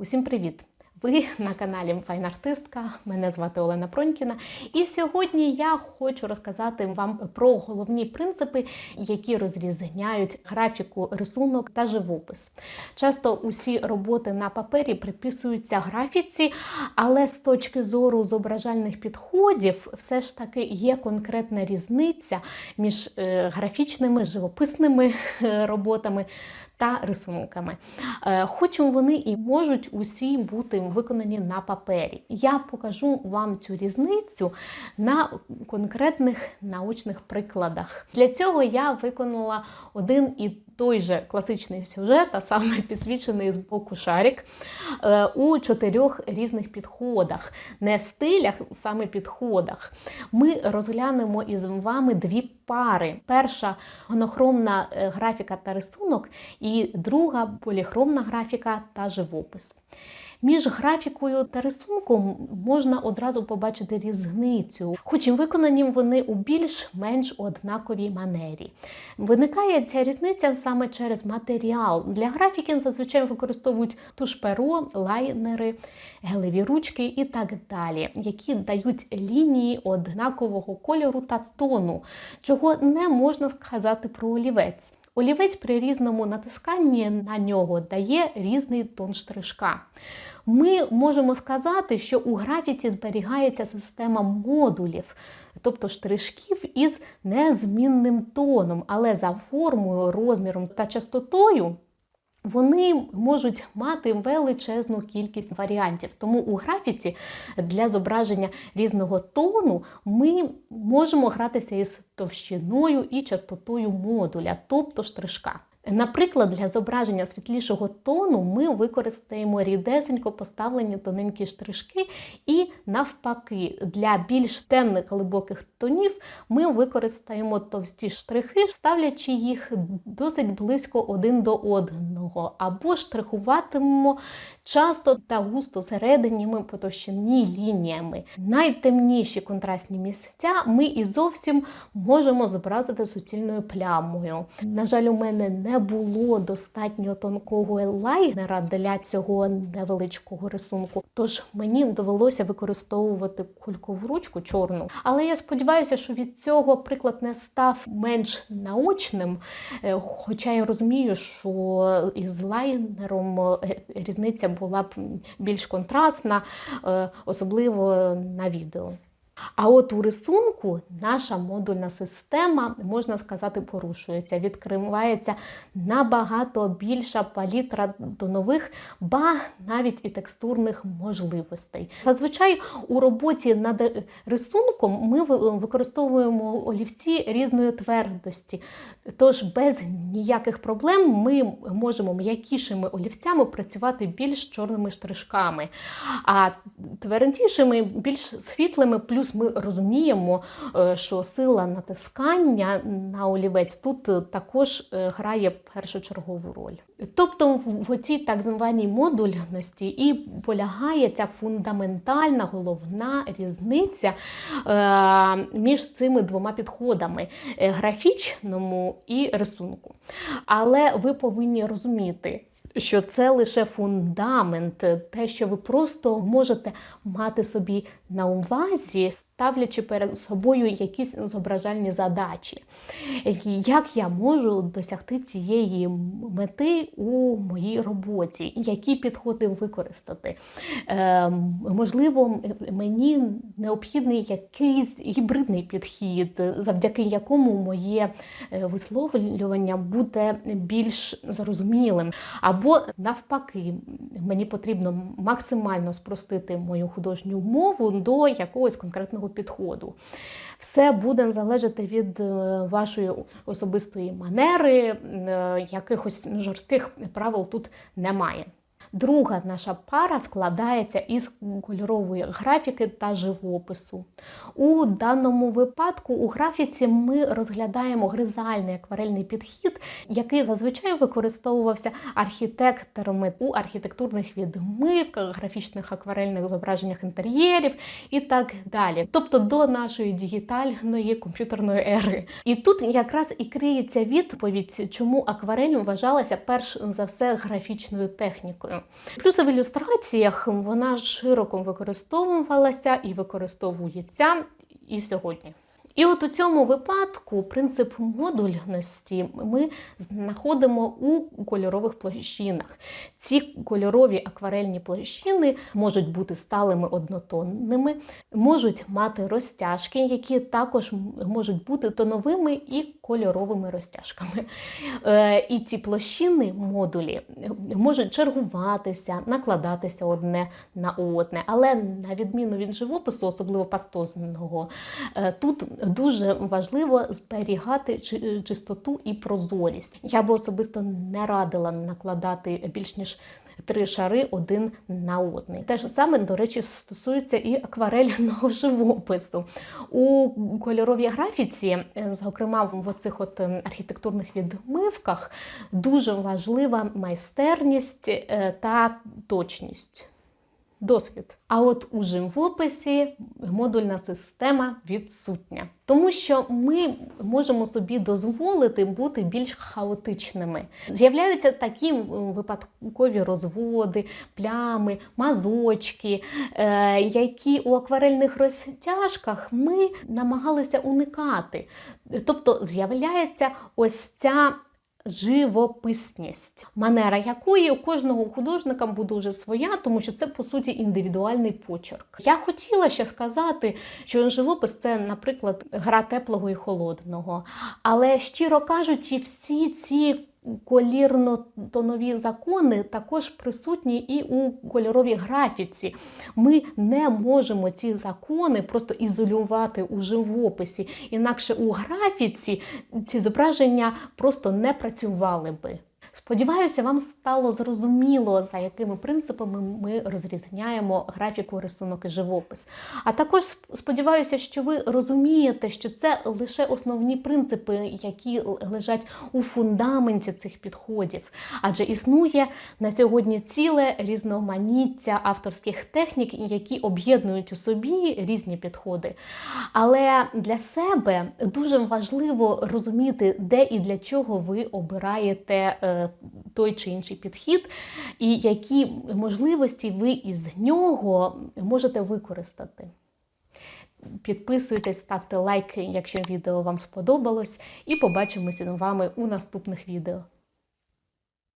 Усім привіт! Ви на каналі Файнартистка. Мене звати Олена Пронькіна. І сьогодні я хочу розказати вам про головні принципи, які розрізняють графіку, рисунок та живопис. Часто усі роботи на папері приписуються графіці, але з точки зору зображальних підходів, все ж таки є конкретна різниця між е, графічними живописними е, роботами та рисунками. Е, Хоч вони і можуть усі бути виконані на папері. Я покажу вам цю різницю на конкретних научних прикладах. Для цього я виконала один і той же класичний сюжет, а саме підсвічений з боку шарик, е, у чотирьох різних підходах, не стилях, саме підходах. Ми розглянемо із вами дві пари: перша монохромна е, графіка та рисунок, і друга поліхромна графіка та живопис. Між графікою та рисунком можна одразу побачити різницю, хоч і виконані вони у більш-менш однаковій манері. Виникає ця різниця саме через матеріал. Для графіки зазвичай використовують туш перо, лайнери, гелеві ручки і так далі, які дають лінії однакового кольору та тону, чого не можна сказати про олівець. Олівець при різному натисканні на нього дає різний тон штришка. Ми можемо сказати, що у графіті зберігається система модулів, тобто штришків із незмінним тоном, але за формою, розміром та частотою. Вони можуть мати величезну кількість варіантів. Тому у графіці для зображення різного тону ми можемо гратися із товщиною і частотою модуля, тобто штришка. Наприклад, для зображення світлішого тону ми використаємо рідесенько поставлені тоненькі штришки, і навпаки, для більш темних глибоких тонів ми використаємо товсті штрихи, ставлячи їх досить близько один до одного, або штрихуватимемо часто та густо серединіми по товщині лініями. Найтемніші контрастні місця ми і зовсім можемо зобразити суцільною плямою. На жаль, у мене не було достатньо тонкого лайнера для цього невеличкого рисунку, тож мені довелося використовувати кулькову ручку чорну. Але я сподіваюся, що від цього приклад не став менш наочним, е, хоча я розумію, що із лайнером е, різниця була б більш контрастна, е, особливо на відео. А от у рисунку наша модульна система, можна сказати, порушується. Відкривається набагато більша палітра до нових, ба навіть і текстурних можливостей. Зазвичай у роботі над рисунком ми використовуємо олівці різної твердості. Тож без ніяких проблем ми можемо м'якішими олівцями працювати більш чорними штришками, а твердішими, більш світлими, плюс ми розуміємо, що сила натискання на олівець тут також грає першочергову роль. Тобто в цій так званій модульності і полягає ця фундаментальна головна різниця між цими двома підходами графічному і рисунку. Але ви повинні розуміти, що це лише фундамент, те, що ви просто можете мати собі на увазі, ставлячи перед собою якісь зображальні задачі. Як я можу досягти цієї мети у моїй роботі? Які підходи використати? Е, можливо, мені необхідний якийсь гібридний підхід, завдяки якому моє висловлювання буде більш зрозумілим. Або навпаки, мені потрібно максимально спростити мою художню мову до якогось конкретного підходу. Все буде залежати від вашої особистої манери, якихось жорстких правил тут немає. Друга наша пара складається із кольорової графіки та живопису. У даному випадку у графіці ми розглядаємо гризальний акварельний підхід, який зазвичай використовувався архітекторами у архітектурних відмивках, графічних акварельних зображеннях інтер'єрів і так далі. Тобто до нашої дігітальної комп'ютерної ери. І тут якраз і криється відповідь, чому акварель вважалася перш за все графічною технікою. Плюс в ілюстраціях вона широко використовувалася і використовується і сьогодні. І от у цьому випадку принцип модульності ми знаходимо у кольорових площинах. Ці кольорові акварельні площини можуть бути сталими однотонними, можуть мати розтяжки, які також можуть бути тоновими і кольоровими розтяжками. Е, І ці площини, модулі, можуть чергуватися, накладатися одне на одне. Але на відміну від живопису, особливо пастозного, е, тут дуже важливо зберігати чи- чистоту і прозорість. Я би особисто не радила накладати більш ніж три шари один на одний. Те ж саме, до речі, стосується і акварельного живопису. У кольоровій графіці, е, зокрема в оцих от ем, архітектурних відмивках, дуже важлива майстерність е, та точність. Досвід. А от у живописі модульна система відсутня, тому що ми можемо собі дозволити бути більш хаотичними. З'являються такі випадкові розводи, плями, мазочки, е, які у акварельних розтяжках ми намагалися уникати. Тобто з'являється ось ця живописність, манера якої у кожного художника буде вже своя, тому що це по суті індивідуальний почерк. Я хотіла ще сказати, що живопис це, наприклад, гра теплого і холодного. Але щиро кажучи, всі ці колірно-тонові закони також присутні і у кольоровій графіці. Ми не можемо ці закони просто ізолювати у живописі, інакше у графіці ці зображення просто не працювали би. Сподіваюся, вам стало зрозуміло, за якими принципами ми розрізняємо графіку, рисунок і живопис. А також сподіваюся, що ви розумієте, що це лише основні принципи, які лежать у фундаменті цих підходів. Адже існує на сьогодні ціле різноманіття авторських технік, які об'єднують у собі різні підходи. Але для себе дуже важливо розуміти, де і для чого ви обираєте е, той чи інший підхід, і які можливості ви із нього можете використати. Підписуйтесь, ставте лайки, якщо відео вам сподобалось, і побачимося з вами у наступних відео.